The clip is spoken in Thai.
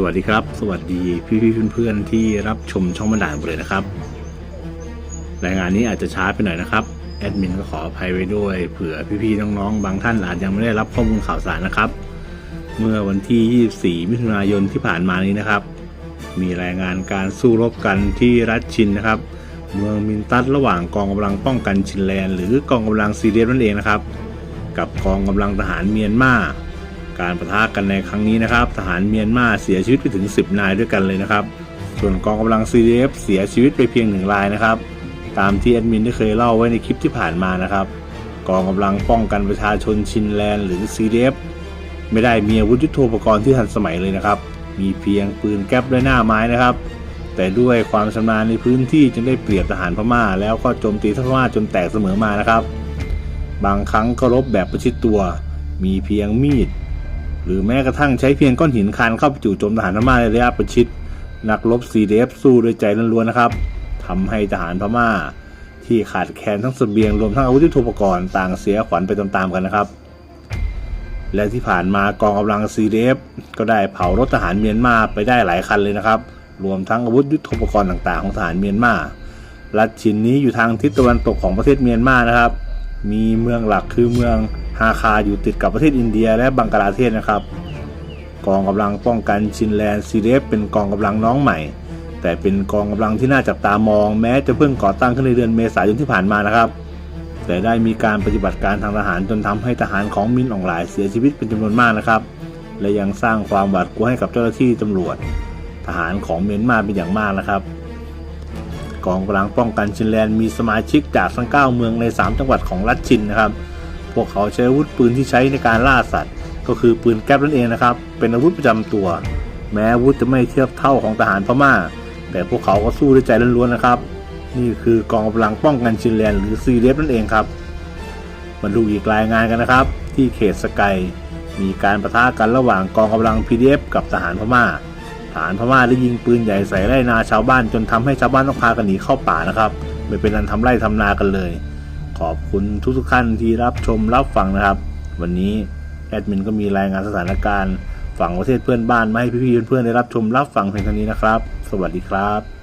สวัสดีครับ สวัสดีพี่พี่ๆเพื่อนๆที่รับชมช่องบันดาลเลยนะครับรายงานนี้อาจจะช้าไปหน่อยนะครับแอดมินก็ขออภัยไว้ด้วยเผื่อพี่ๆน้องๆบางท่านอาจยังไม่ได้รับข้อมูลข่าวสารนะครับ เมื่อวันที่ 24 มิถุนายนที่ผ่านมานี้นะครับ มีรายงานการสู้รบกันที่รัฐชินนะครับ เมืองมินตัสระหว่างกองกำลังป้องกันชินแลนด์หรือกองกำลังซีเรียสนั่นเองนะครับ กับกองกำลังทหารเมียนมา การประทะกันในครั้งนี้นะครับ ทหารเมียนมาเสียชีวิตไปถึง 10 นายด้วยกันเลยนะครับ ส่วนกองกำลัง CDF เสียชีวิตไปเพียงหนึ่งรายนะครับ ตามที่แอดมินได้เคยเล่าไว้ในคลิปที่ผ่านมานะครับ กองกำลังป้องกันประชาชนชินแลนด์หรือ CDF ไม่ได้มีอาวุธยุทโธปกรณ์ที่ทันสมัยเลยนะครับ มีเพียงปืนแก๊ปและหน้าไม้นะครับ แต่ด้วยความชำนาญในพื้นที่จึงได้เปรียบทหารพม่า แล้วก็โจมตีทพม่าจนแตกเสมอมานะครับ บางครั้งก็รบแบบประชิดตัว มีเพียงมีด หรือแม้กระทั่งใช้เพียงก้อนหินคานเข้าไปจู่โจมทหารพม่าในระยะประชิด นักรบ CDF สู้ด้วยใจล้วนๆนะครับทำให้ทหารพม่า ที่ขาดแคลนทั้งเสบียงรวมทั้งอาวุธยุทโธปกรณ์ต่างเสียขวัญไปตามๆกันนะครับ และที่ผ่านมากองกำลัง CDF ก็ได้เผารถทหารเมียนมาไปได้หลายคันเลยนะครับ รวมทั้งอาวุธยุทโธปกรณ์ต่างๆของทหารเมียนมารัฐชินนี้อยู่ทางทิศตะวันตกของประเทศเมียนมานะครับ มีเมืองหลักคือเมือง ฮาคาอยู่ติดกับประเทศอินเดียและบังกลาเทศนะครับ กองกำลังป้องกันชินแลนด์ซีเดฟเป็นกองกำลังน้องใหม่ แต่เป็นกองกำลังที่น่าจับตามอง แม้จะเพิ่งก่อตั้งขึ้นในเดือนเมษายนที่ผ่านมานะครับ แต่ได้มีการปฏิบัติการทางทหารจนทำให้ทหารของมินอองหลายเสียชีวิตเป็นจำนวนมากนะครับ และยังสร้างความหวาดกลัวให้กับเจ้าหน้าที่ตำรวจ ทหารของเมียนมาเป็นอย่างมากนะครับกองกำลังป้องกันชินแลนด์มีสมาชิกจากทั้ง 9 เมืองใน 3 จังหวัดของรัฐชินนะครับ พวกเขาใช้อาวุธปืนที่ใช้ในการล่าสัตว์ ก็คือปืนแก๊ปนั่นเองนะครับ เป็นอาวุธประจำตัว แม้อาวุธจะไม่เทียบเท่าของทหารพม่า แต่พวกเขาก็สู้ด้วยใจล้วนๆนะครับ นี่คือกองกำลังป้องกันชินแลนหรือซีเรียนั่นเองครับมาดูอีกรายงานกันนะครับ ที่เขตสกายมีการประทะกันระหว่างกองกำลัง PDF กับทหารพม่าทหารพม่าได้ยิงปืนใหญ่ใส่ไร่นาชาวบ้านจนทำให้ชาวบ้านต้องพากันหนีเข้าป่านะครับ ไม่เป็นอันทำไร่ทำนากันเลย ขอบคุณทุกๆท่านที่รับชมรับฟังนะครับ วันนี้แอดมินก็มีรายงานสถานการณ์ฝั่งประเทศเพื่อนบ้านมาให้พี่ๆเพื่อนๆได้รับชมรับฟังเพียงเท่านี้นะครับ สวัสดีครับ